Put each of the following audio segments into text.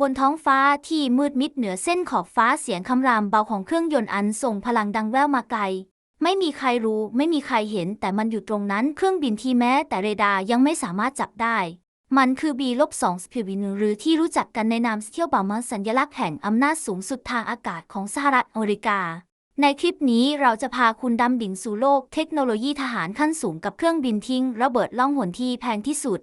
บนท้องฟ้าที่มืดมิดเหนือเส้นขอบฟ้าเสียงคำรามเบาของเครื่องยนต์อันส่งพลังดังแว่วมาไกล ไม่มีใครรู้ไม่มีใครเห็น แต่มันอยู่ตรงนั้นเครื่องบินที่แม้แต่เรดาร์ยังไม่สามารถจับได้ มันคือ B-2 สปิวินหรือที่รู้จักกันในนามสเทียลบามาสัญลักษณ์แห่งอำนาจสูงสุดทางอากาศของสหรัฐอเมริกา ในคลิปนี้เราจะพาคุณดำดิ่งสู่โลกเทคโนโลยีทหารขั้นสูงกับเครื่องบินทิ้งระเบิดล่องหนที่แพงที่สุด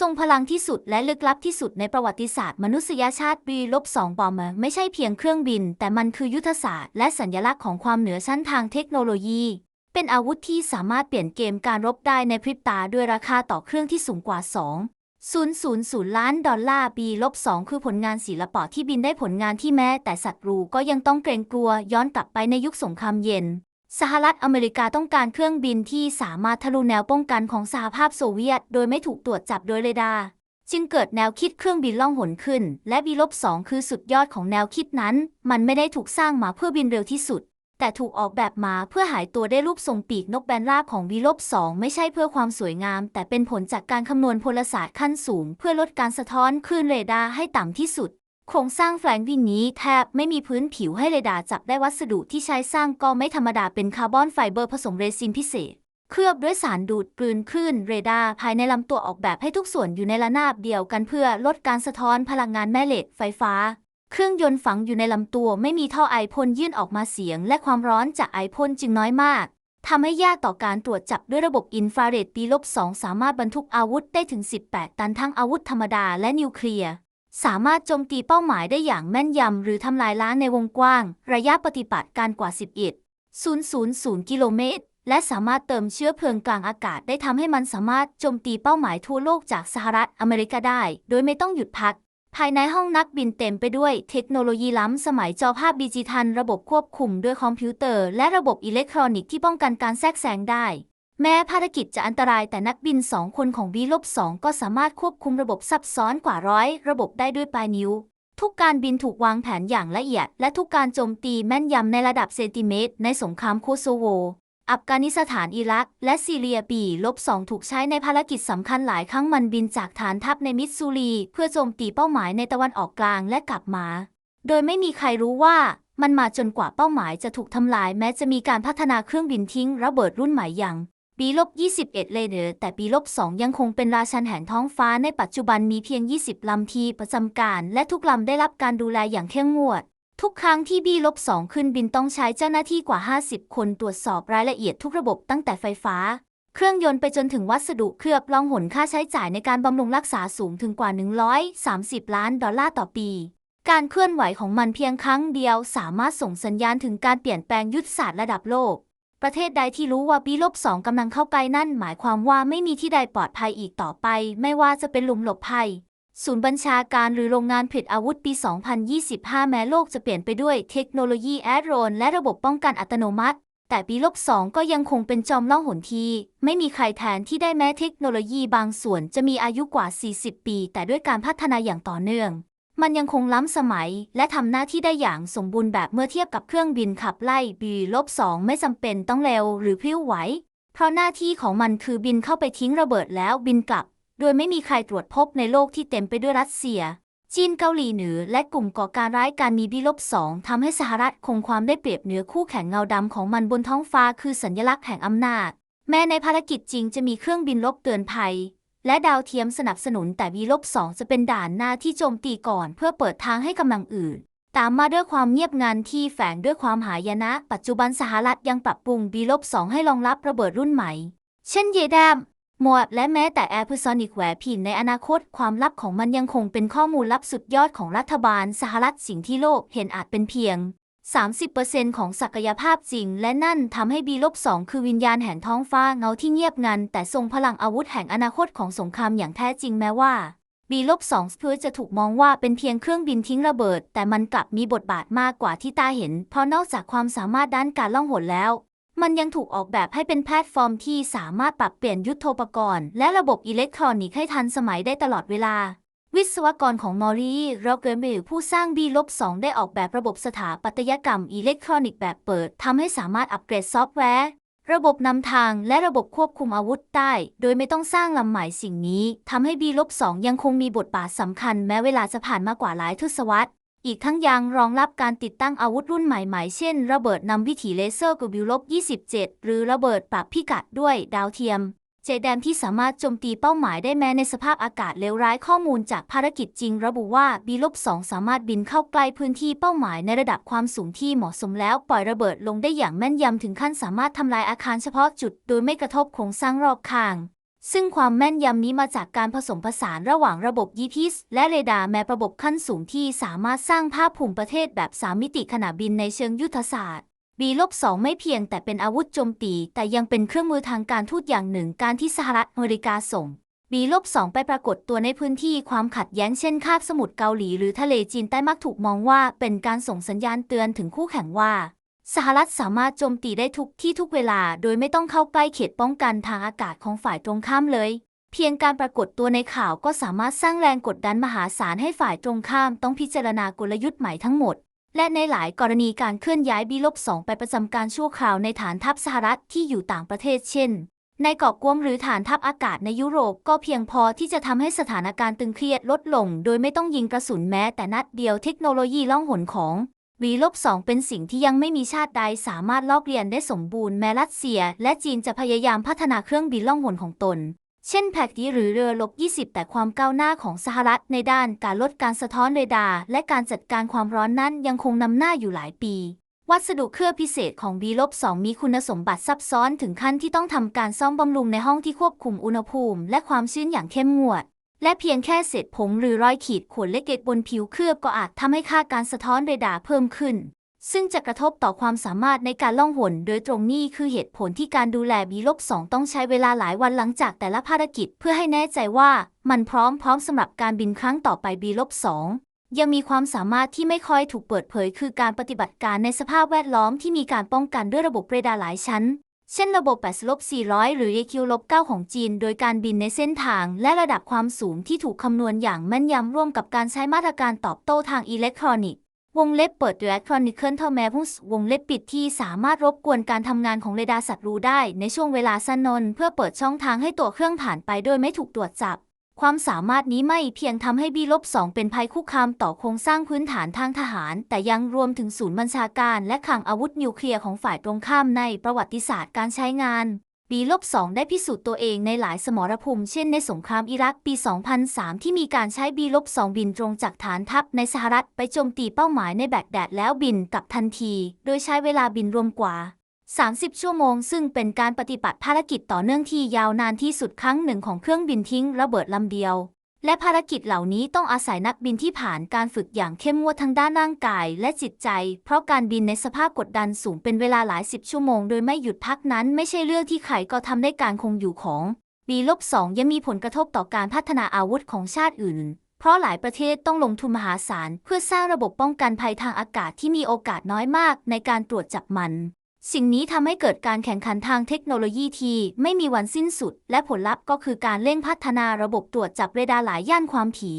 ทรงพลังที่สุดและลึกลับที่สุดในประวัติศาสตร์มนุษยชาติ B-2 บอมไม่ใช่เพียงเครื่องบิน แต่มันคือยุทธศาสตร์และสัญลักษณ์ของความเหนือชั้นทางเทคโนโลยี เป็นอาวุธที่สามารถเปลี่ยนเกมการรบได้ในพริบตาด้วยราคาต่อเครื่องที่สูงกว่า 2 000 ล้านดอลลาร์ B-2 คือผลงานศิลปะที่บินได้ผลงานที่แม้แต่ศัตรูก็ยังต้องเกรงกลัวย้อนกลับไปในยุคสงครามเย็น สหรัฐอเมริกาต้องการเครื่องบินที่สามารถทะลุแนวป้องกันของสหภาพโซเวียต โดยไม่ถูกตรวจจับโดยเรดาร์จึงเกิดแนวคิดเครื่องบินล่องหนขึ้น และ B-2 คือสุดยอดของแนวคิดนั้น มันไม่ได้ถูกสร้างมาเพื่อบินเร็วที่สุด แต่ถูกออกแบบมาเพื่อหายตัวได้รูปทรงปีกนกแบนราบของ B-2 ไม่ใช่เพื่อความสวยงาม แต่เป็นผลจากการคำนวณพลศาสตร์ขั้นสูง เพื่อลดการสะท้อนคลื่นเรดาร์ให้ต่ำที่สุด โครงสร้างแฟลงวินนี้แทบไม่มีพื้นผิวให้เรดาร์จับได้วัสดุที่ใช้สร้างก็ไม่ธรรมดาเป็นคาร์บอนไฟเบอร์ผสมเรซินพิเศษ เคลือบด้วยสารดูดกลืนคลื่นเรดาร์ภายในลำตัวออกแบบให้ทุกส่วนอยู่ในระนาบเดียวกันเพื่อลดการสะท้อนพลังงานแม่เหล็กไฟฟ้า เครื่องยนต์ฝังอยู่ในลำตัวไม่มีท่อไอพ่นยื่นออกมาเสียง และความร้อนจากไอพ่นจึงน้อยมากทำให้ยากต่อการตรวจจับด้วยระบบอินฟราเรดปีลบ2สามารถบรรทุกอาวุธได้ถึง 18 ตันทั้งอาวุธธรรมดาและนิวเคลียร์ สามารถโจมตีเป้าหมายได้อย่างแม่นยำ หรือทำลายล้างในวงกว้าง ระยะปฏิบัติการกว่า 11,000 กิโลเมตร และสามารถเติมเชื้อเพลิงกลางอากาศได้ทำให้มันสามารถโจมตีเป้าหมายทั่วโลกจากสหรัฐอเมริกาได้ โดยไม่ต้องหยุดพัก ภายในห้องนักบินเต็มไปด้วยเทคโนโลยีล้ำสมัยจอภาพดิจิทัล ระบบควบคุมด้วยคอมพิวเตอร์ และระบบอิเล็กทรอนิกส์ที่ป้องกันการแทรกแซงได้ แม้ภารกิจจะอันตรายแต่นักบินสองคนของ B-2 ก็สามารถควบคุมระบบซับซ้อนกว่าร้อยระบบได้ด้วยปลายนิ้ว ทุกการบินถูกวางแผนอย่างละเอียด และทุกการโจมตีแม่นยำในระดับเซนติเมตร ในสงครามโคโซโว อัฟกานิสถานอิรัก และซีเรียปีลบสองถูกใช้ในภารกิจสำคัญหลายครั้งมันบินจากฐานทัพในมิสซูรี เพื่อโจมตีเป้าหมายในตะวันออกกลางและกลับมา โดยไม่มีใครรู้ว่ามันมาจนกว่าเป้าหมายจะถูกทำลายแม้จะมีการพัฒนาเครื่องบินทิ้งระเบิดรุ่นใหม่อย่าง ปีลบ21 เลยเนอแต่ปีลบ2ยังคงเป็นราชันแห่งท้องฟ้าในปัจจุบันมีเพียง 20 ลำที่ประจำการ และทุกลำได้รับการดูแลอย่างเข้มงวด ทุกครั้งที่บีลบ2ขึ้นบินต้องใช้เจ้าหน้าที่กว่า 50 คนตรวจสอบรายละเอียดทุกระบบตั้งแต่ไฟฟ้า เครื่องยนต์ไปจนถึงวัสดุเคลือบล่องหนค่าใช้จ่ายในการบำรุงรักษาสูงถึงกว่า 130 ล้านดอลลาร์ต่อปีการเคลื่อนไหวของมันเพียงครั้งเดียวสามารถส่งสัญญาณถึงการเปลี่ยนแปลงยุทธศาสตร์ระดับโลก ประเทศใดที่รู้ว่าบีลบสองกำลังเข้าใกล้นั่นหมายความว่าไม่มีที่ใดปลอดภัยอีกต่อไป ไม่ว่าจะเป็นหลุมหลบภัย ศูนย์บัญชาการหรือโรงงานผลิตอาวุธปี 2025 แม้โลกจะเปลี่ยนไปด้วยเทคโนโลยีแอดโรนและระบบป้องกันอัตโนมัติ แต่ปีลบสองก็ยังคงเป็นจอมล่องหนที ไม่มีใครแทนที่ได้แม้เทคโนโลยีบางส่วนจะมีอายุกว่า 40 ปี แต่ด้วยการพัฒนาอย่างต่อเนื่อง มันยังคงล้ำสมัย และทำหน้าที่ได้อย่างสมบูรณ์แบบเมื่อเทียบกับเครื่องบินขับไล่บีลบสองไม่จำเป็นต้องเร็วหรือพลิ้วไหว เพราะหน้าที่ของมันคือบินเข้าไปทิ้งระเบิดแล้วบินกลับ โดยไม่มีใครตรวจพบในโลกที่เต็มไปด้วยรัสเซีย จีนเกาหลีเหนือ และกลุ่มก่อการร้ายการมีบีลบสองทำให้สหรัฐคงความได้เปรียบเหนือคู่แข่งเงาดำของมันบนท้องฟ้าคือสัญลักษณ์แห่งอำนาจ แม้ในภารกิจจริงจะมีเครื่องบินลบเตือนภัย และดาวเทียมสนับสนุนแต่บีลบสองจะเป็นด่านหน้าที่โจมตีก่อนเพื่อเปิดทางให้กำลังอื่น ตามมาด้วยความเงียบงันที่แฝงด้วยความหายนะ ปัจจุบันสหรัฐยังปรับปรุงบีลบสองให้รองรับระเบิดรุ่นใหม่ เช่นเยดามมวดและแม้แต่แอร์พิซอนิกแหวผินในอนาคตความลับของมันยังคงเป็นข้อมูลลับสุดยอดของรัฐบาลสหรัฐสิ่งที่โลกเห็นอาจเป็นเพียง 30%ของศักยภาพจริง และนั่นทำให้บีลบสองคือวิญญาณแห่งท้องฟ้าเงาที่เงียบงัน แต่ทรงพลังอาวุธแห่งอนาคตของสงครามอย่างแท้จริงแม้ว่าบีลบสองเพื่อจะถูกมองว่าเป็นเพียงเครื่องบินทิ้งระเบิด แต่มันกลับมีบทบาทมากกว่าที่ตาเห็น เพราะนอกจากความสามารถด้านการล่องหนแล้ว มันยังถูกออกแบบให้เป็นแพลตฟอร์มที่สามารถปรับเปลี่ยนยุทโธปกรณ์ และระบบอิเล็กทรอนิกส์ให้ทันสมัยได้ตลอดเวลา วิศวกรของมอรีโรเกอร์มิลผู้สร้าง B-2 ได้ออกแบบระบบสถาปัตยกรรมอิเล็กทรอนิกส์แบบเปิดทำให้สามารถอัปเกรดซอฟต์แวร์ ระบบนำทางและระบบควบคุมอาวุธได้ โดยไม่ต้องสร้างลำใหม่สิ่งนี้ทำให้ B-2 ยังคงมีบทบาทสำคัญแม้เวลาจะผ่านมากว่าหลายทศวรรษ อีกทั้งยังรองรับการติดตั้งอาวุธรุ่นใหม่ๆ เช่น ระเบิดนำวิถีเลเซอร์กบิลบ27 หรือระเบิดปรับพิกัดด้วยดาวเทียม เจแดมที่สามารถโจมตีเป้าหมายได้แม้ในสภาพอากาศเลวร้ายข้อมูลจากภารกิจจริง ระบุว่า B-2 สามารถบินเข้าใกล้พื้นที่เป้าหมายในระดับความสูงที่เหมาะสมแล้วปล่อยระเบิดลงได้อย่างแม่นยำถึงขั้นสามารถทำลายอาคารเฉพาะจุด โดยไม่กระทบโครงสร้างรอบข้าง ซึ่งความแม่นยำนี้มาจากการผสมผสานระหว่างระบบ GPS และเรดาร์แมประบบขั้นสูงที่สามารถสร้างภาพภูมิประเทศแบบสามมิติขณะบินในเชิงยุทธศาสตร์ B-2 ไม่เพียงแต่เป็นอาวุธโจมตี แต่ยังเป็นเครื่องมือทางการทูตอย่างหนึ่ง การที่สหรัฐอเมริกาส่ง B-2 ไปปรากฏตัวในพื้นที่ความขัดแย้งเช่นคาบสมุทรเกาหลีหรือทะเลจีนใต้มักถูกมองว่าเป็นการส่งสัญญาณเตือนถึงคู่แข่งว่า สหรัฐสามารถโจมตีได้ทุกที่ทุกเวลา โดยไม่ต้องเข้าใกล้เขตป้องกันทางอากาศของฝ่ายตรงข้ามเลย เพียงการปรากฏตัวในข่าวก็สามารถสร้างแรงกดดันมหาศาลให้ฝ่ายตรงข้ามต้องพิจารณากลยุทธ์ใหม่ทั้งหมด และในหลายกรณีการเคลื่อนย้ายบีลบสองไปประจำการชั่วคราวในฐานทัพสหรัฐที่อยู่ต่างประเทศเช่น ในเกาะกวมหรือฐานทัพอากาศในยุโรปก็เพียงพอที่จะทำให้สถานการณ์ตึงเครียดลดลง โดยไม่ต้องยิงกระสุนแม้แต่นัดเดียวเทคโนโลยีล่องหนของวีลบสองเป็นสิ่งที่ยังไม่มีชาติใดสามารถลอกเรียนได้สมบูรณ์แม้รัสเซีย และจีนจะพยายามพัฒนาเครื่องบินล่องหนของตน เช่นแพคดีหรือเรือลบ 20 แต่ความก้าวหน้าของสหรัฐในด้านการลดการสะท้อนเรดาร์และการจัดการความร้อนนั้นยังคงนำหน้าอยู่หลายปี วัสดุเคลือบพิเศษของ B-2 มีคุณสมบัติซับซ้อนถึงขั้นที่ต้องทำการซ่อมบำรุงในห้องที่ควบคุมอุณหภูมิ และความชื้นอย่างเข้มงวด และเพียงแค่เศษผงหรือรอยขีดข่วนเล็กๆบนผิวเคลือบก็อาจทำให้ค่าการสะท้อนเรดาร์เพิ่มขึ้น ซึ่งจะกระทบต่อความสามารถในการล่องหนโดยตรงนี้คือเหตุผลที่การดูแล B-2 ต้องใช้เวลาหลายวันหลังจากแต่ละภารกิจเพื่อให้แน่ใจว่ามันพร้อมพร้อมสำหรับการบินครั้งต่อไป B-2 ยังมีความสามารถที่ไม่ค่อยถูกเปิดเผย คือการปฏิบัติการในสภาพแวดล้อมที่มีการป้องกันด้วยระบบเรดาร์หลายชั้น เช่นระบบ8-400 หรือ AQ-9 ของจีน โดยการบินในเส้นทาง และระดับความสูงที่ถูกคำนวณอย่างแม่นยำร่วมกับการใช้มาตรการตอบโต้ทางอิเล็กทรอนิกส์ วงเล็บเปิด Electronic Countermeasures วงเล็บปิดที่สามารถรบกวนการทำงานของเรดาร์ศัตรูได้ ในช่วงเวลาสั้นนนเพื่อเปิดช่องทางให้ตัวเครื่องผ่านไปโดยไม่ถูกตรวจจับ ความสามารถนี้ไม่เพียงทำให้ B-2 เป็นภัยคุกคามต่อโครงสร้างพื้นฐานทางทหาร แต่ยังรวมถึงศูนย์บัญชาการ และคลังอาวุธนิวเคลียร์ของฝ่ายตรงข้ามในประวัติศาสตร์การใช้งานีลบสได้พิสูจน์ตัวเองในหลายสมรภูมิเช่นในสงครามอิรักปี 2003 ที่มีการใช้บีลบสองบินตรงจากฐานทัพในสหรัฐไปโจมตีเป้าหมายในแบกแดดแล้วบินกลับทันที โดยใช้เวลาบินรวมกว่า 30 ชั่วโมง ซึ่งเป็นการปฏิบัติภารกิจต่อเนื่องที่ยาวนานที่สุดครั้งหนึ่งของเครื่องบินทิ้งระเบิดลำเดียว และภารกิจเหล่านี้ต้องอาศัยนักบินที่ผ่านการฝึกอย่างเข้มงวดทั้งด้านร่างกายและจิตใจ เพราะการบินในสภาพกดดันสูงเป็นเวลาหลายสิบชั่วโมงโดยไม่หยุดพักนั้นไม่ใช่เรื่องที่ใครก็ทำได้การคงอยู่ของ B-2 ยังมีผลกระทบต่อการพัฒนาอาวุธของชาติอื่น เพราะหลายประเทศต้องลงทุนมหาศาลเพื่อสร้างระบบป้องกันภัยทางอากาศที่มีโอกาสน้อยมากในการตรวจจับมัน สิ่งนี้ทำให้เกิดการแข่งขันทางเทคโนโลยีที่ไม่มีวันสิ้นสุด และผลลัพธ์ก็คือการเร่งพัฒนาระบบตรวจจับเรดาร์หลายย่านความถี่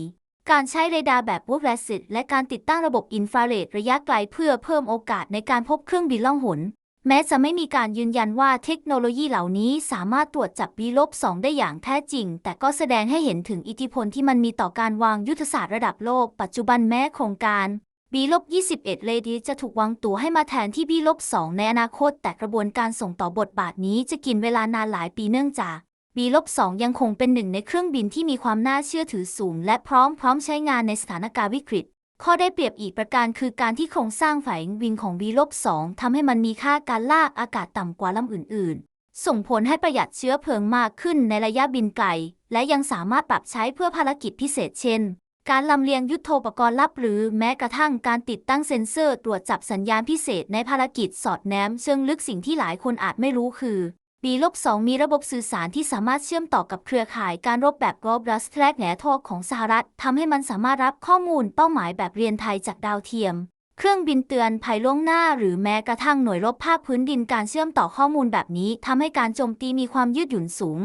การใช้เรดาร์แบบวูดแรสิตและการติดตั้งระบบอินฟราเรดระยะไกลเพื่อเพิ่มโอกาสในการพบเครื่องบินล่องหน แม้จะไม่มีการยืนยันว่าเทคโนโลยีเหล่านี้สามารถตรวจจับ B-2 ได้อย่างแท้จริง แต่ก็แสดงให้เห็นถึงอิทธิพลที่มันมีต่อการวางยุทธศาสตร์ระดับโลก ปัจจุบันแม้โครงการ B-21 เลดีจะถูกวางตัวให้มาแทนที่ B-2 ในอนาคต แต่กระบวนการส่งต่อบทบาทนี้จะกินเวลานานหลายปีเนื่องจาก B-2 ยังคงเป็นหนึ่งในเครื่องบินที่มีความน่าเชื่อถือสูง และพร้อมพร้อมใช้งานในสถานการณ์วิกฤต ข้อได้เปรียบอีกประการคือการที่โครงสร้างฝ่ายวิงของ B-2 ทำให้มันมีค่าการลากอากาศต่ำกว่าลำอื่น ๆ ส่งผลให้ประหยัดเชื้อเพลิงมากขึ้นในระยะบินไกล และยังสามารถปรับใช้เพื่อภารกิจพิเศษเช่น การลำเลียงยุทโธปกรณ์ลับหรือแม้กระทั่งการติดตั้งเซ็นเซอร์ตรวจจับสัญญาณพิเศษในภารกิจสอดแนมเชิงลึกสิ่งที่หลายคนอาจไม่รู้คือ B-2 มีระบบสื่อสารที่สามารถเชื่อมต่อกับเครือข่ายการรบแบบ Global Track Network ของสหรัฐทำให้มันสามารถรับข้อมูลเป้าหมายแบบเรียนไทยจากดาวเทียม เครื่องบินเตือนภัยล่วงหน้า หรือแม้กระทั่งหน่วยรบภาคพื้นดินการเชื่อมต่อข้อมูลแบบนี้ทำให้การโจมตีมีความยืดหยุ่นสูง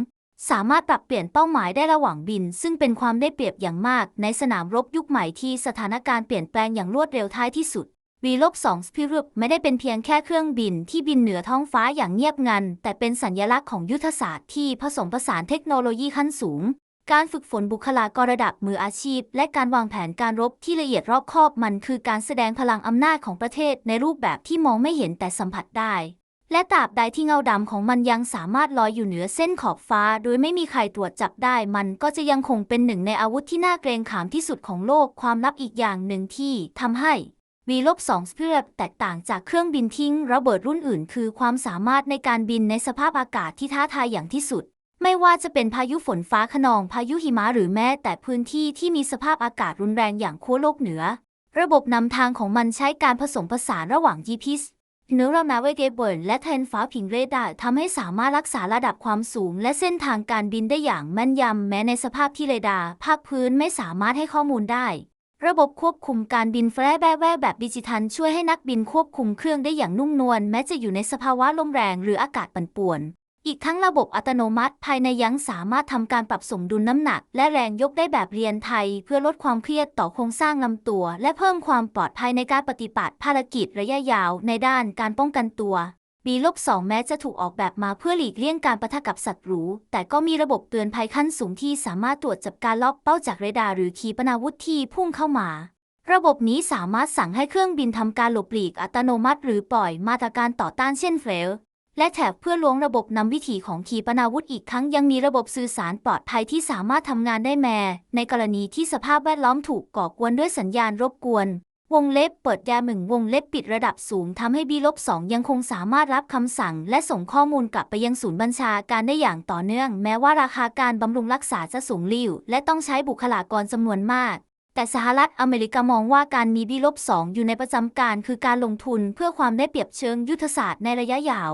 สามารถปรับเปลี่ยนเป้าหมายได้ระหว่างบิน ซึ่งเป็นความได้เปรียบอย่างมากในสนามรบยุคใหม่ที่สถานการณ์เปลี่ยนแปลงอย่างรวดเร็วท้ายที่สุด V ลบ2 Spirit ไม่ได้เป็นเพียงแค่เครื่องบินที่บินเหนือท้องฟ้าอย่างเงียบงัน แต่เป็นสัญลักษณ์ของยุทธศาสตร์ที่ผสมผสานเทคโนโลยีขั้นสูง การฝึกฝนบุคลากรระดับมืออาชีพ และการวางแผนการรบที่ละเอียดรอบคอบมันคือการแสดงพลังอำนาจของประเทศในรูปแบบที่มองไม่เห็นแต่สัมผัสได้ และตราบใดที่เงาดำของมันยังสามารถลอยอยู่เหนือเส้นขอบฟ้า โดยไม่มีใครตรวจจับได้ มันก็จะยังคงเป็นหนึ่งในอาวุธที่น่าเกรงขามที่สุดของโลกความลับอีกอย่างหนึ่งที่ทำให้ V-2 Spirit แตกต่างจากเครื่องบินทิ้งระเบิดรุ่นอื่น คือความสามารถในการบินในสภาพอากาศที่ท้าทายอย่างที่สุด ไม่ว่าจะเป็นพายุฝนฟ้าขนองพายุหิมะหรือแม้แต่พื้นที่ที่มีสภาพอากาศรุนแรงอย่างขั้วโลกเหนือ ระบบนำทางของมันใช้การผสมผสานระหว่าง GPS เนื้ อรานาเวเกเบิลและแทนฟ้าผิงเรดาร์ทำให้สามารถรักษาระดับความสูง และเส้นทางการบินได้อย่างแม่นยำแม้ในสภาพที่เรดาร์ภาคพื้นไม่สามารถให้ข้อมูลได้ ระบบควบคุมการบินแฟร์แวร์แบบดิจิทัลช่วยให้นักบินควบคุมเครื่องได้อย่างนุ่มนวลแม้จะอยู่ในสภาวะลมแรงหรืออากาศปั่นป่วน อีกทั้งระบบอัตโนมัติภายในยังสามารถทำการปรับสมดุลน้ำหนัก และแรงยกได้แบบเรียนไทย เพื่อลดความเครียดต่อโครงสร้างลำตัว และเพิ่มความปลอดภัยในการปฏิบัติภารกิจระยะยาวในด้านการป้องกันตัว B-2 แม้จะถูกออกแบบมาเพื่อหลีกเลี่ยงการปะทะกับสัตว์หรูแต่ก็มีระบบเตือนภัยขั้นสูงที่สามารถตรวจจับการล็อกเป้าจากเรดาร์หรือขีปนาวุธที่พุ่งเข้ามาระบบนี้สามารถสั่งให้เครื่องบินทำการหลบหลีกอัตโนมัติ หรือปล่อยมาตรการต่อต้านเช่นเฟล และแถบเพื่อล้วงระบบนำวิถีของขีปนาวุธอีกทั้งยังมีระบบสื่อสารปลอดภัยที่สามารถทำงานได้แม้ในกรณีที่สภาพแวดล้อมถูกก่อกวนด้วยสัญญาณรบกวน วงเล็บเปิดยาหมึงวงเล็บปิดระดับสูงทำให้บีลบสองยังคงสามารถรับคำสั่ง และส่งข้อมูลกลับไปยังศูนย์บัญชาการได้อย่างต่อเนื่อง แม้ว่าราคาการบำรุงรักษาจะสูงลิ่วและต้องใช้บุคลากรจำนวนมากแต่สหรัฐอเมริกามองว่าการมีบีลบสองอยู่ในประจำการคือการลงทุนเพื่อความได้เปรียบเชิงยุทธศาสตร์ในระยะยาว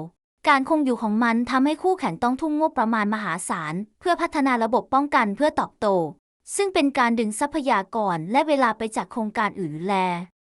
การคงอยู่ของมันทำให้คู่แข่งต้องทุ่มงบประมาณมหาศาล เพื่อพัฒนาระบบป้องกันเพื่อตอบโต้ซึ่งเป็นการดึงทรัพยากรและเวลาไปจากโครงการอื่นแล